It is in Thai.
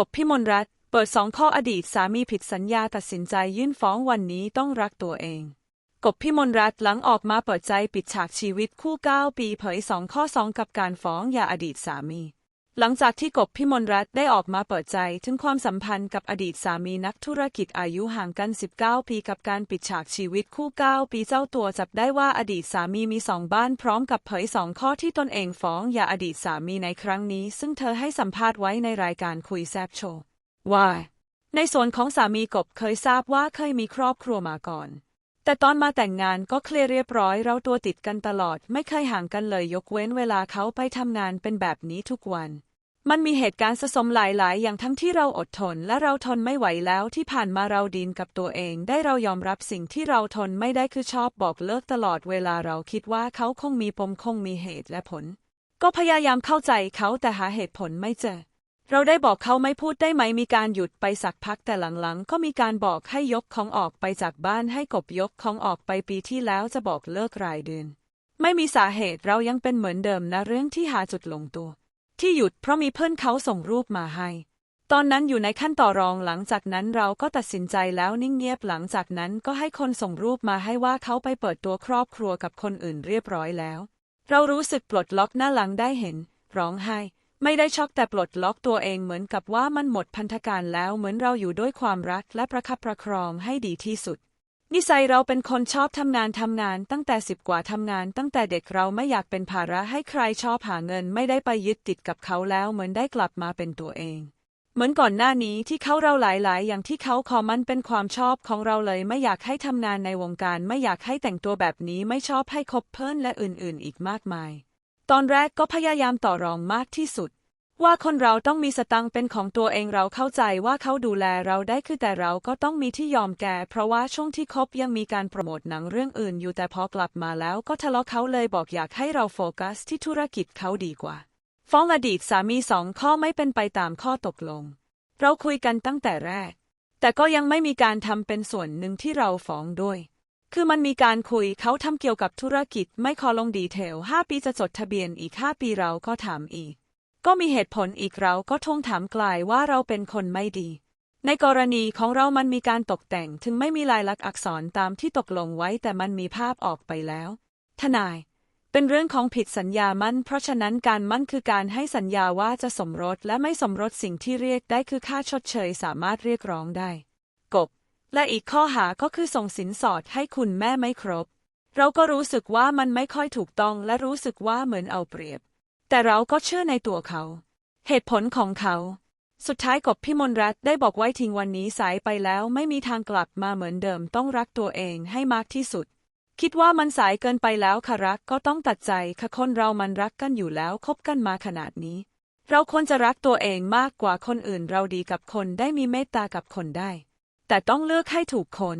กบพิมลรัตเปิดสองข้ออดีตสามีผิดสัญญาตัดสินใจยื่นฟ้องวันนี้ต้องรักตัวเอง กบพิมลรัตหลังออกมาเปิดใจปิดฉากชีวิตคู่ 9 ปีเผยสองข้อสองกับการฟ้องย่าอดีตสามี หลังจากที่กบพิมลรัตได้ออกมาเปิดใจถึงความสัมพันธ์กับอดีตสามีนักธุรกิจอายุห่างกัน 19 ปีกับการปิดฉากชีวิตคู่ 9 ปีเจ้าตัวจับได้ว่าอดีตสามีมีสองบ้านพร้อมกับเผยสองข้อที่ตนเองฟ้องหย่าอดีตสามีในครั้งนี้ ซึ่งเธอให้สัมภาษณ์ไว้ในรายการคุยแซบโชว์ว่า ในส่วนของสามีกบเคยทราบว่าเคยมีครอบครัวมาก่อนแต่ตอนมาแต่งงานก็เคลียร์เรียบร้อยเราตัวติดกันตลอด ไม่เคยห่างกันเลยยกเว้นเวลาเขาไปทำงานเป็นแบบนี้ทุกวัน มันมีเหตุการณ์สะสมหลาย ๆ อย่างทั้งที่เราอดทนและเราทนไม่ไหวแล้วที่ผ่านมาเราดินกับตัวเอง ได้เรายอมรับสิ่งที่เราทนไม่ได้คือชอบบอกเลิกตลอดเวลาเราคิดว่าเขาคงมีปมคงมีเหตุและผล ก็พยายามเข้าใจเขาแต่หาเหตุผลไม่เจอ เราได้บอกเขาไม่พูดได้ไหมมีการหยุดไปสักพักแต่หลัง ๆ ก็มีการบอกให้ยกของออกไปจากบ้านให้กบยกของออกไปปีที่แล้วจะบอกเลิกรายเดือนไม่มีสาเหตุเรายังเป็นเหมือนเดิมนะเรื่องที่หาจุดลงตัว ที่หยุดเพราะมีเพื่อนเขาส่งรูปมาให้ ตอนนั้นอยู่ในขั้นต่อรองหลังจากนั้นเราก็ตัดสินใจแล้วนิ่งเงียบหลังจากนั้นก็ให้คนส่งรูปมาให้ว่าเขาไปเปิดตัวครอบครัวกับคนอื่นเรียบร้อยแล้ว เรารู้สึกปลดล็อกหน้าหลังได้เห็น ร้องไห้ ไม่ได้ช็อกแต่ปลดล็อกตัวเองเหมือนกับว่ามันหมดพันธการแล้วเหมือนเราอยู่ด้วยความรักและประคับประครองให้ดีที่สุด นิสัยเราเป็นคนชอบทำงานทำงาน ตั้งแต่สิบกว่าทำงาน ตั้งแต่เด็กเราไม่อยากเป็นภาระให้ใครชอบหาเงินไม่ได้ไปยึดติดกับเขาแล้วเหมือนได้กลับมาเป็นตัวเอง เหมือนก่อนหน้านี้ที่เขาเราหลายๆ อย่างที่เขาขอมันเป็นความชอบของเราเลยไม่อยากให้ทำงานในวงการ ไม่อยากให้แต่งตัวแบบนี้ไม่ชอบให้คบเพื่อนและอื่นๆ อีกมากมาย ตอนแรกก็พยายามต่อรองมากที่สุด ว่าคนเราต้องมีสตังค์เป็นของตัวเองเราเข้าใจว่าเขาดูแลเราได้คือแต่เราก็ต้องมีที่ยอมแก่ เพราะว่าช่วงที่คบยังมีการโปรโมทหนังเรื่องอื่นอยู่แต่พอกลับมาแล้วก็ทะเลาะเขาเลยบอกอยากให้เราโฟกัสที่ธุรกิจเขาดีกว่า ฟ้องอดีตสามีสองข้อไม่เป็นไปตามข้อตกลง เราคุยกันตั้งแต่แรก แต่ก็ยังไม่มีการทำเป็นส่วนหนึ่งที่เราฟ้องด้วย คือมันมีการคุยเขาทำเกี่ยวกับธุรกิจไม่ขอลงดีเทล5ปีจะจดทะเบียนอีก5ปีเราก็ถามอีก ก็มีเหตุผลอีกเราก็ทวงถามกลายว่าเราเป็นคนไม่ดี ในกรณีของเรามันมีการตกแต่งถึงไม่มีลายลักษณ์อักษรตามที่ตกลงไว้แต่มันมีภาพออกไปแล้ว ทนาย เป็นเรื่องของผิดสัญญามั่น เพราะฉะนั้นการมั่นคือการให้สัญญาว่าจะสมรสและไม่สมรสสิ่งที่เรียกได้คือค่าชดเชยสามารถเรียกร้องได้ กบ และอีกข้อหาก็คือส่งสินสอดให้คุณแม่ไม่ครบ เราก็รู้สึกว่ามันไม่ค่อยถูกต้องและรู้สึกว่าเหมือนเอาเปรียบ แต่เราก็เชื่อในตัวเขา เหตุผลของเขา สุดท้ายกบพิมลรัตได้บอกไว้ทิ้งวันนี้สายไปแล้วไม่มีทางกลับมาเหมือนเดิมต้องรักตัวเองให้มากที่สุด คิดว่ามันสายเกินไปแล้วค่ะรักก็ต้องตัดใจค่ะคนเรามันรักกันอยู่แล้วคบกันมาขนาดนี้ เราควรจะรักตัวเองมากกว่าคนอื่นเราดีกับคนได้มีเมตตากับคนได้ แต่ต้องเลือกให้ถูกคน